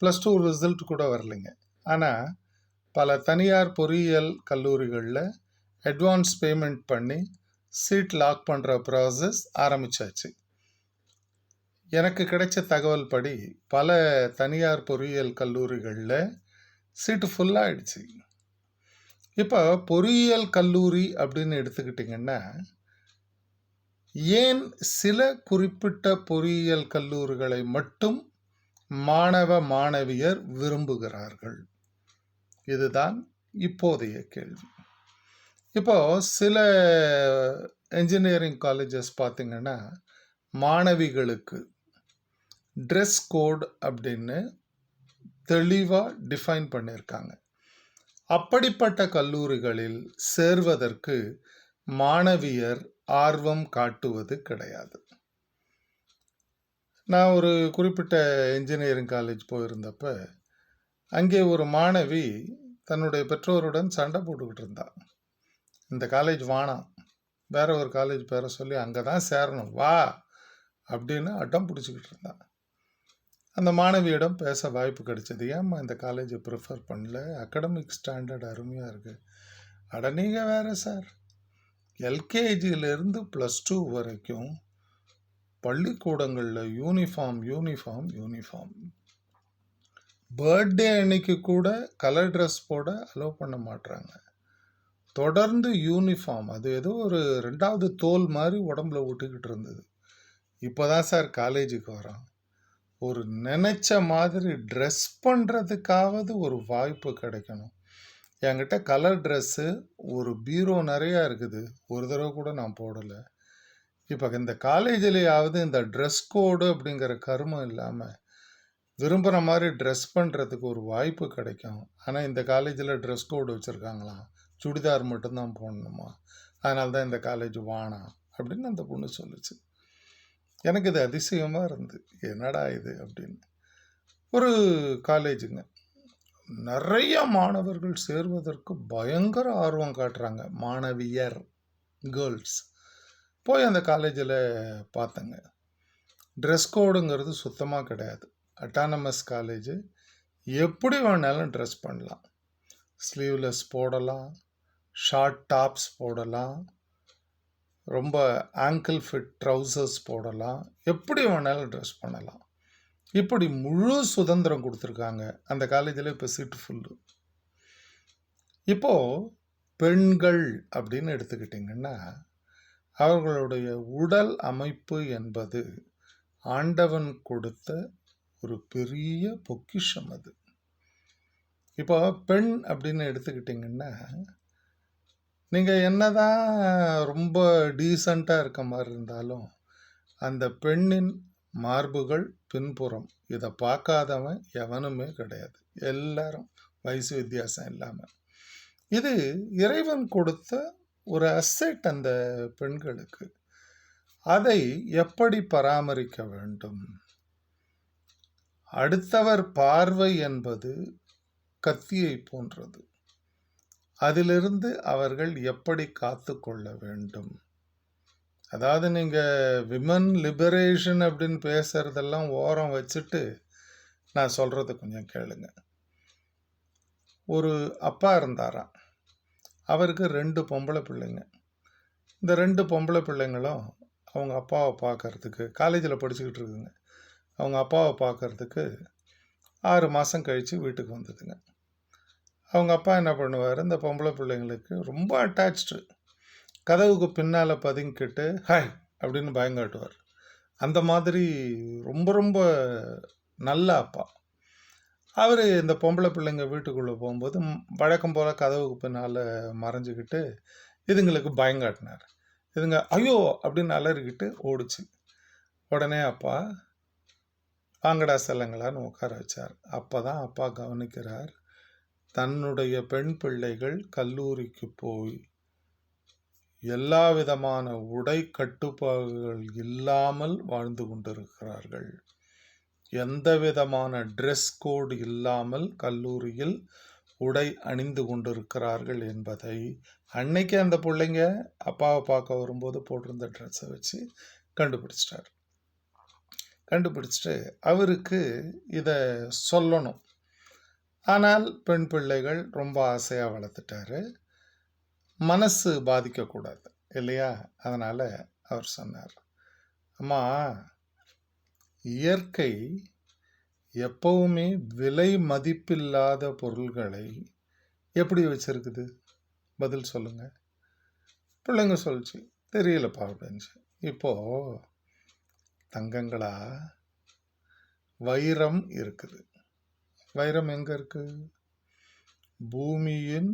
Plus two result கூட வரலைங்க. ஆனால் பல தனியார் பொறியியல் கல்லூரிகளில் அட்வான்ஸ் பேமெண்ட் பண்ணி சீட் லாக் பண்ணுற ப்ராசஸ் ஆரம்பிச்சாச்சு. எனக்கு கிடைச்ச தகவல் படி பல தனியார் பொறியியல் கல்லூரிகளில் சீட்டு ஃபுல்லாகிடுச்சு இப்போ பொறியியல் கல்லூரி அப்படின்னு எடுத்துக்கிட்டிங்கன்னா ஏன் சில குறிப்பிட்ட பொறியியல் கல்லூரிகளை மட்டும் மாணவ மாணவியர் விரும்புகிறார்கள். இதுதான் இப்போதைய கேள்வி. இப்போ சில என்ஜினியரிங் காலேஜஸ் பார்த்தீங்கன்னா மாணவிகளுக்கு ட்ரெஸ் கோட் அப்படின்னு தெளிவாக டிஃபைன் பண்ணியிருக்காங்க அப்படிப்பட்ட கல்லூரிகளில் சேர்வதற்கு மாணவியர் ஆர்வம் காட்டுவது கிடையாது. நான் ஒரு குறிப்பிட்ட இன்ஜினியரிங் காலேஜ் போயிருந்தப்ப அங்கே ஒரு மாணவி தன்னுடைய பெற்றோருடன் சண்டை போட்டுக்கிட்டு இருந்தா. இந்த காலேஜ் வானாம் வேற ஒரு காலேஜ் பேரை சொல்லி அங்கே தான் சேரணும் வா! அப்படின்னு அட்டம் பிடிச்சிக்கிட்டு இருந்தான் அந்த மாணவியிடம் பேச வாய்ப்பு கிடைச்சது. ஏம்மா இந்த காலேஜை ப்ரிஃபர் பண்ணல? அகடமிக் ஸ்டாண்டர்ட் அருமையாக இருக்குது அட நீங்கள் வேறு சார் எல்கேஜியிலேருந்து ப்ளஸ் டூ வரைக்கும் பள்ளிக்கூடங்களில் யூனிஃபார்ம் யூனிஃபார்ம் யூனிஃபார்ம் பர்த்டே அன்னைக்கு கூட கலர் ட்ரெஸ் போட அலோவ் பண்ண மாட்றாங்க. தொடர்ந்து யூனிஃபார்ம் அது ஏதோ ஒரு ரெண்டாவது தோல் மாதிரி உடம்புல விட்டுக்கிட்டு இருந்தது. இப்போ தான் சார் காலேஜுக்கு வரோம் ஒரு நினச்ச மாதிரி ட்ரெஸ் பண்ணுறதுக்காவது ஒரு வாய்ப்பு கிடைக்கணும். என்கிட்ட கலர் ட்ரெஸ்ஸு ஒரு பீரோ நிறையா இருக்குது. ஒரு தடவை கூட நான் போடலை. இப்போ இந்த காலேஜ்லேயாவது இந்த ட்ரெஸ் கோடு அப்படிங்கிற கருமம் இல்லாமல் விரும்புகிற மாதிரி ட்ரெஸ் பண்ணுறதுக்கு ஒரு வாய்ப்பு கிடைக்கும். ஆனால் இந்த காலேஜில் ட்ரெஸ் கோடு வச்சுருக்காங்களாம். சுடிதார் மட்டும்தான் போடணுமா? அதனால தான் இந்த காலேஜ் வானாம் அப்படின்னு அந்த பொண்ணு சொல்லுச்சு. எனக்கு இது அதிசயமாக இருந்து என்னடா இது அப்படின்னு. ஒரு காலேஜுங்க. நிறைய மாணவர்கள் சேர்வதற்கு பயங்கர ஆர்வம் காட்டுறாங்க. மாணவியர் கேர்ள்ஸ் போய் அந்த காலேஜில் பார்த்தேங்க. ட்ரெஸ் கோடுங்கிறது சுத்தமாக கிடையாது. அட்டானமஸ் காலேஜு எப்படி வேணாலும் ட்ரெஸ் பண்ணலாம். ஸ்லீவ்லெஸ் போடலாம் ஷார்ட் டாப்ஸ் போடலாம் ரொம்ப ஆங்கிள் ஃபிட் ட்ரௌசர்ஸ் போடலாம் எப்படி வேணாலும் ட்ரெஸ் பண்ணலாம். இப்படி முழு சுதந்திரம் கொடுத்துருக்காங்க அந்த காலேஜில் இப்போ சீட்டு ஃபுல்லு இப்போது பெண்கள் அப்படின்னு எடுத்துக்கிட்டிங்கன்னா அவர்களுடைய உடல் அமைப்பு என்பது ஆண்டவன் கொடுத்த ஒரு பெரிய பொக்கிஷம் அது. இப்போ பெண் அப்படின்னு எடுத்துக்கிட்டிங்கன்னா நீங்கள் என்னதான் ரொம்ப டீசண்டாக இருக்க மாதிரி இருந்தாலும் அந்த பெண்ணின் மார்புகள் பின்புறம். இதை பார்க்காதவன் எவனுமே கிடையாது. எல்லாரும் வயசு வித்தியாசம் இல்லாமல் இது இறைவன் கொடுத்த ஒரு அசெட் அந்த பெண்களுக்கு அதை எப்படி பராமரிக்க வேண்டும்? அடுத்தவர் பார்வை என்பது கத்தியை போன்றது. அதிலிருந்து அவர்கள் எப்படி காத்து கொள்ள வேண்டும்? அதாவது நீங்கள் விமன் லிபரேஷன் அப்படின்னு பேசுகிறதெல்லாம் ஓரம் வச்சுட்டு நான் சொல்கிறது கொஞ்சம் கேளுங்க. ஒரு அப்பா இருந்தாராம். அவருக்கு ரெண்டு பொம்பளை பிள்ளைங்க. இந்த ரெண்டு பொம்பளை பிள்ளைங்களும் அவங்க அப்பாவை பார்க்கறதுக்கு காலேஜில் படிச்சுக்கிட்டு இருக்குங்க அவங்க அப்பாவை பார்க்கறதுக்கு ஆறு மாதம் கழித்து வீட்டுக்கு வந்ததுங்க. அவங்க அப்பா என்ன பண்ணுவார்? இந்த பொம்பளை பிள்ளைங்களுக்கு ரொம்ப அட்டாச்சு கதவுக்கு பின்னால் பதுங்கிக்கிட்டு ஹாய் அப்படின்னு பயங்காட்டுவார். அந்த மாதிரி ரொம்ப ரொம்ப நல்ல அப்பா. அவர் இந்த பொம்பளை பிள்ளைங்க வீட்டுக்குள்ளே போகும்போது வழக்கம் போல் கதவுக்கு பின்னால் மறைஞ்சிக்கிட்டு இதுங்களுக்கு பயங்காட்டினார் இதுங்க ஐயோ! அப்படின்னு அலறிக்கிட்டு ஓடுச்சு. உடனே அப்பா வாங்கடா செல்லங்களான்னு உட்கார வச்சார். அப்போ தான் அப்பா கவனிக்கிறார் தன்னுடைய பெண் பிள்ளைகள் கல்லூரிக்கு போய் எல்லா விதமான உடை கட்டுப்பாடுகள் இல்லாமல் வாழ்ந்து கொண்டிருக்கிறார்கள். எந்த விதமான ட்ரெஸ் கோட் இல்லாமல் கல்லூரியில் உடை அணிந்து கொண்டிருக்கிறார்கள் என்பதை அன்னைக்கு அந்த பிள்ளைங்க அப்பாவை பார்க்க வரும்போது போட்டிருந்த ட்ரெஸ்ஸை வச்சு கண்டுபிடிச்சிட்டார். கண்டுபிடிச்சிட்டு அவருக்கு இதை சொல்லணும். ஆனால் பெண் பிள்ளைகள் ரொம்ப ஆசையாக வளர்த்துட்டாரு. மனசு பாதிக்கக்கூடாது இல்லையா? அதனால் அவர் சொன்னார் அம்மா இயற்கை எப்பவுமே விலை மதிப்பில்லாத பொருள்களை எப்படி வச்சுருக்குது? பதில் சொல்லுங்கள் பிள்ளைங்க சொல்லிச்சு தெரியலப்பா அப்படின்ச்சு இப்போது தங்கங்களா வைரம் இருக்குது. வைரம் எங்கே இருக்குது பூமியின்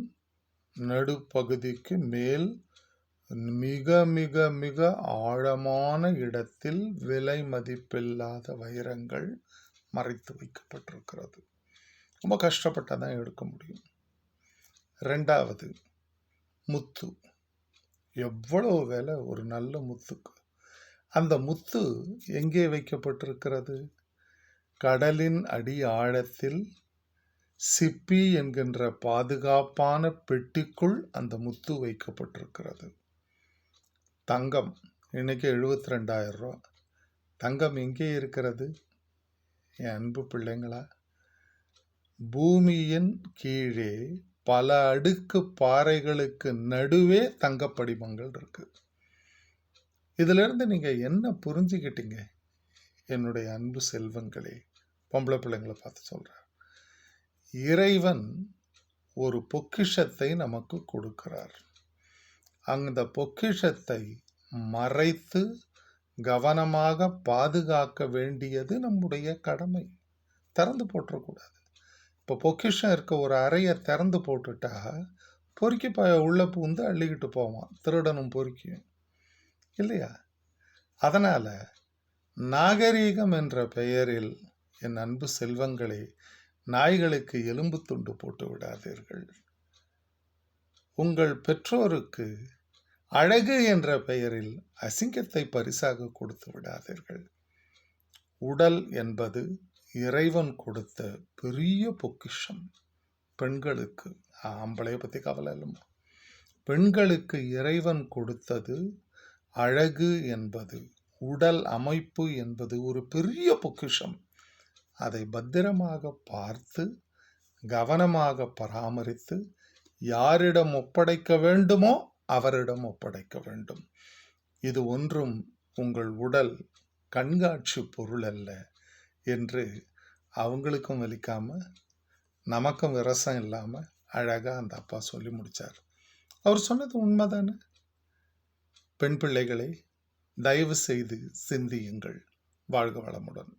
நடுப்பகுதிக்கு மேல் மிக மிக மிக ஆழமான இடத்தில் விலை மதிப்பில்லாத வைரங்கள் மறைத்து வைக்கப்பட்டிருக்கிறது. ரொம்ப கஷ்டப்பட்டால் தான் எடுக்க முடியும். ரெண்டாவது முத்து. எவ்வளவு விலை ஒரு நல்ல முத்துக்கு. அந்த முத்து எங்கே வைக்கப்பட்டிருக்கிறது? கடலின் அடி ஆழத்தில் சிப்பி என்கின்ற பாதுகாப்பான பெட்டிக்குள் அந்த முத்து வைக்கப்பட்டிருக்கிறது. தங்கம் இன்றைக்கி எழுபத்தி ரெண்டாயிரம் ரூபா. தங்கம் எங்கே இருக்கிறது? என் அன்பு பிள்ளைங்களா பூமியின் கீழே பல அடுக்கு பாறைகளுக்கு நடுவே தங்கப்படிமங்கள் இருக்கு. இதிலிருந்து நீங்கள் என்ன புரிஞ்சுக்கிட்டீங்க? என்னுடைய அன்பு செல்வங்களே பொம்பளை பிள்ளைங்களை பார்த்து சொல்றேன். இறைவன் ஒரு பொக்கிஷத்தை நமக்கு கொடுக்கிறார். அந்த பொக்கிஷத்தை மறைத்து கவனமாக பாதுகாக்க வேண்டியது நம்முடைய கடமை. திறந்து போட்டுறக்கூடாது இப்போ பொக்கிஷம் இருக்க ஒரு அறையை திறந்து போட்டுட்டா பொறுக்கி ப உள்ள பூந்து அள்ளிக்கிட்டு போவான். திருடனும் பொறுக்கியும். இல்லையா? அதனால் நாகரீகம் என்ற பெயரில் என் அன்பு செல்வங்களே நாய்களுக்கு எலும்பு துண்டு போட்டு விடாதீர்கள். உங்கள் பெற்றோருக்கு அழகு என்ற பெயரில் அசிங்கத்தை பரிசாக கொடுத்து விடாதீர்கள். உடல் என்பது இறைவன் கொடுத்த பெரிய பொக்கிஷம். பெண்களுக்கு ஆம்பளைய பற்றி கவலை இல்லைம்மா. பெண்களுக்கு இறைவன் கொடுத்தது அழகு என்பது உடல் அமைப்பு என்பது ஒரு பெரிய பொக்கிஷம். அதை பத்திரமாக பார்த்து கவனமாக பராமரித்து யாரிடம் ஒப்படைக்க வேண்டுமோ அவரிடம் ஒப்படைக்க வேண்டும். இது ஒன்றும் உங்கள் உடல் கண்காட்சி பொருள் அல்ல என்று அவங்களுக்கும் வலிக்காம நமக்கும் விரசம் இல்லாம அழகா அந்த அப்பா சொல்லி முடிச்சார். அவர் சொன்னது உண்மைதானே? பெண் பிள்ளைகளை தயவு செய்து சிந்தியுங்கள் வாழ்க வளமுடன்.